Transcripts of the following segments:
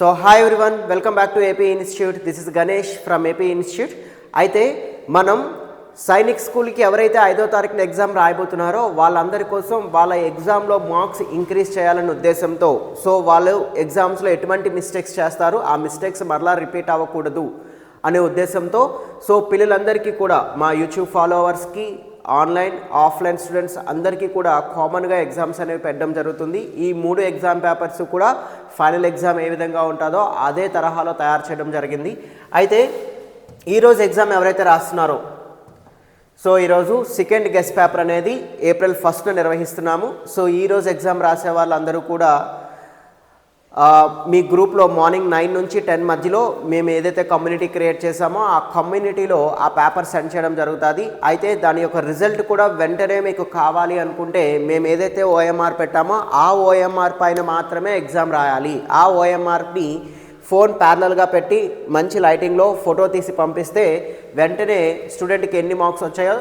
So hi everyone welcome back to AP Institute this is Ganesh from AP Institute అయితే మనం సైనిక్ స్కూల్కి ఎవరైతే ఐదో తారీఖున ఎగ్జామ్ రాయబోతున్నారో వాళ్ళందరి కోసం వాళ్ళ ఎగ్జామ్లో మార్క్స్ ఇంక్రీజ్ చేయాలనే ఉద్దేశంతో సో వాళ్ళు ఎగ్జామ్స్లో ఎటువంటి మిస్టేక్స్ చేస్తారు ఆ మిస్టేక్స్ మరలా రిపీట్ అవ్వకూడదు అనే ఉద్దేశంతో సో పిల్లలందరికీ కూడా మా యూట్యూబ్ ఫాలోవర్స్కి ఆన్లైన్ ఆఫ్లైన్ స్టూడెంట్స్ అందరికీ కూడా కామన్గా ఎగ్జామ్స్ అనేవి పెట్టడం జరుగుతుంది. ఈ మూడు ఎగ్జామ్ పేపర్స్ కూడా ఫైనల్ ఎగ్జామ్ ఏ విధంగా ఉంటుందో అదే తరహాలో తయారు చేయడం జరిగింది. అయితే ఈరోజు ఎగ్జామ్ ఎవరైతే రాస్తున్నారో సో ఈరోజు సెకండ్ గెస్ట్ పేపర్ అనేది ఏప్రిల్ ఫస్ట్లో నిర్వహిస్తున్నాము. సో ఈరోజు ఎగ్జామ్ రాసే వాళ్ళందరూ కూడా మీ గ్రూప్లో మార్నింగ్ నైన్ నుంచి టెన్ మధ్యలో మేము ఏదైతే కమ్యూనిటీ క్రియేట్ చేసామో ఆ కమ్యూనిటీలో ఆ పేపర్ సెండ్ చేయడం జరుగుతుంది. అయితే దాని యొక్క రిజల్ట్ కూడా వెంటనే మీకు కావాలి అనుకుంటే మేము ఏదైతే ఓఎంఆర్ పెట్టామో ఆ ఓఎంఆర్ పైన మాత్రమే ఎగ్జామ్ రాయాలి. ఆ ఓఎంఆర్ని ఫోన్ ప్యారలల్గా పెట్టి మంచి లైటింగ్లో ఫోటో తీసి పంపిస్తే వెంటనే స్టూడెంట్కి ఎన్ని మార్క్స్ వచ్చాయో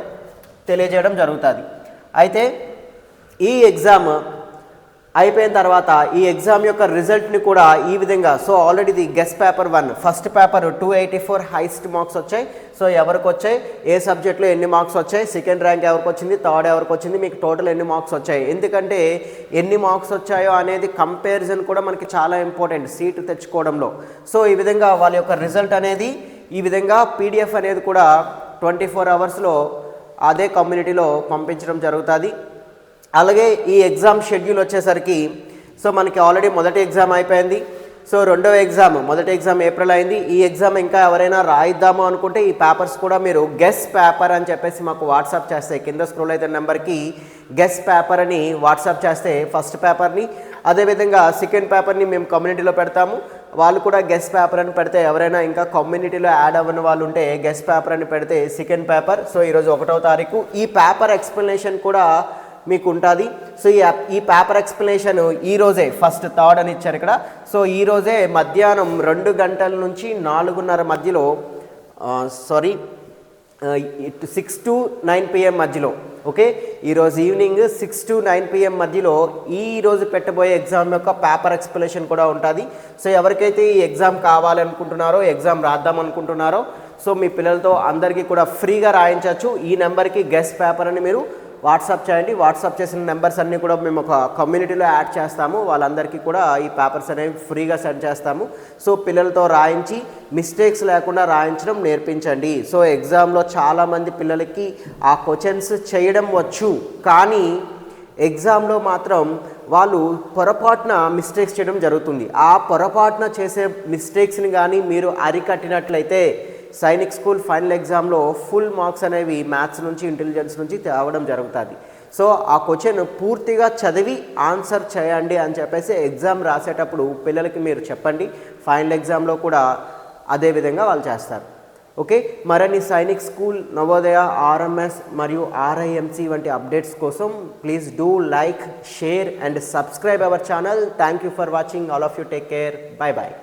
తెలియజేయడం జరుగుతుంది. అయితే ఈ ఎగ్జామ్ అయిపోయిన తర్వాత ఈ ఎగ్జామ్ యొక్క రిజల్ట్ని కూడా ఈ విధంగా సో ఆల్రెడీ ఇది guest paper one first paper two eighty four highest marks వచ్చాయి. సో ఎవరికి వచ్చాయి? ఏ సబ్జెక్ట్లో ఎన్ని మార్క్స్ వచ్చాయి? సెకండ్ ర్యాంక్ ఎవరికి వచ్చింది? థర్డ్ ఎవరికి వచ్చింది? మీకు టోటల్ ఎన్ని మార్క్స్ వచ్చాయి? ఎందుకంటే ఎన్ని మార్క్స్ వచ్చాయో అనేది కంపారిజన్ కూడా మనకి చాలా ఇంపార్టెంట్ సీటు తెచ్చుకోవడంలో. సో ఈ విధంగా వాళ్ళ యొక్క రిజల్ట్ అనేది ఈ విధంగా పీడిఎఫ్ అనేది కూడా ట్వంటీ ఫోర్ అవర్స్లో అదే కమ్యూనిటీలో పంపించడం జరుగుతుంది. అలాగే ఈ ఎగ్జామ్ షెడ్యూల్ వచ్చేసరికి సో మనకి ఆల్రెడీ మొదటి ఎగ్జామ్ అయిపోయింది. సో రెండవ ఎగ్జామ్ మొదటి ఎగ్జామ్ ఏప్రిల్ అయింది. ఈ ఎగ్జామ్ ఇంకా ఎవరైనా రాయిద్దాము అనుకుంటే ఈ పేపర్స్ కూడా మీరు గెస్ట్ పేపర్ అని చెప్పేసి మాకు వాట్సాప్ చేస్తే కింద స్క్రోల్ అయితే నెంబర్కి గెస్ట్ పేపర్ అని వాట్సాప్ చేస్తే ఫస్ట్ పేపర్ని. అదేవిధంగా సెకండ్ పేపర్ని మేము కమ్యూనిటీలో పెడతాము. వాళ్ళు కూడా గెస్ట్ పేపర్ అని పెడితే ఎవరైనా ఇంకా కమ్యూనిటీలో యాడ్ అవ్వని వాళ్ళు ఉంటే గెస్ట్ పేపర్ అని పెడితే సెకండ్ పేపర్. సో ఈరోజు ఒకటవ తారీఖు. ఈ పేపర్ ఎక్స్ప్లెనేషన్ కూడా మీకు ఉంటుంది సో ఈ ఈ పేపర్ ఎక్స్ప్లెనేషన్ ఈరోజే ఫస్ట్ థర్డ్ అని ఇచ్చారు ఇక్కడ. సో ఈ రోజే మధ్యాహ్నం రెండు గంటల నుంచి నాలుగున్నర మధ్యలో sorry six to nine PM మధ్యలో ఓకే ఈరోజు evening six to nine PM మధ్యలో ఈ రోజు పెట్టబోయే ఎగ్జామ్ యొక్క పేపర్ ఎక్స్ప్లెనేషన్ కూడా ఉంటుంది. సో ఎవరికైతే ఈ ఎగ్జామ్ కావాలనుకుంటున్నారో ఎగ్జామ్ రాద్దాం అనుకుంటున్నారో సో మీ పిల్లలతో అందరికీ కూడా ఫ్రీగా రాయించవచ్చు ఈ నెంబర్కి గెస్ట్ పేపర్ అని మీరు వాట్సాప్ చేయండి. వాట్సాప్ చేసిన నెంబర్స్ అన్నీ కూడా మేము ఒక కమ్యూనిటీలో యాడ్ చేస్తాము. వాళ్ళందరికీ కూడా ఈ పేపర్స్ అనేవి ఫ్రీగా సెండ్ చేస్తాము. సో పిల్లలతో రాయించి మిస్టేక్స్ లేకుండా రాయించడం నేర్పించండి. సో ఎగ్జామ్లో చాలామంది పిల్లలకి ఆ క్వశ్చన్స్ చేయడం వచ్చు. కానీ ఎగ్జామ్లో మాత్రం వాళ్ళు పొరపాటున మిస్టేక్స్ చేయడం జరుగుతుంది. ఆ పొరపాటున చేసే మిస్టేక్స్ని కానీ మీరు అరికట్టినట్లయితే సైనిక్ స్కూల్ ఫైనల్ ఎగ్జామ్లో ఫుల్ మార్క్స్ అనేవి మ్యాథ్స్ నుంచి ఇంటెలిజెన్స్ నుంచి తేవడం జరుగుతుంది. సో ఆ క్వశ్చన్ పూర్తిగా చదివి ఆన్సర్ చేయండి అని చెప్పేసి ఎగ్జామ్ రాసేటప్పుడు పిల్లలకి మీరు చెప్పండి. ఫైనల్ ఎగ్జామ్లో కూడా అదే విధంగా వాళ్ళు చేస్తారు. ఓకే? మరిన్ని సైనిక్ స్కూల్ నవోదయ ఆర్ఎంఎస్ మరియు ఆర్ఐఎంసి వంటి అప్డేట్స్ కోసం please do like share and subscribe our channel. Thank you for watching. All of you take care. Bye bye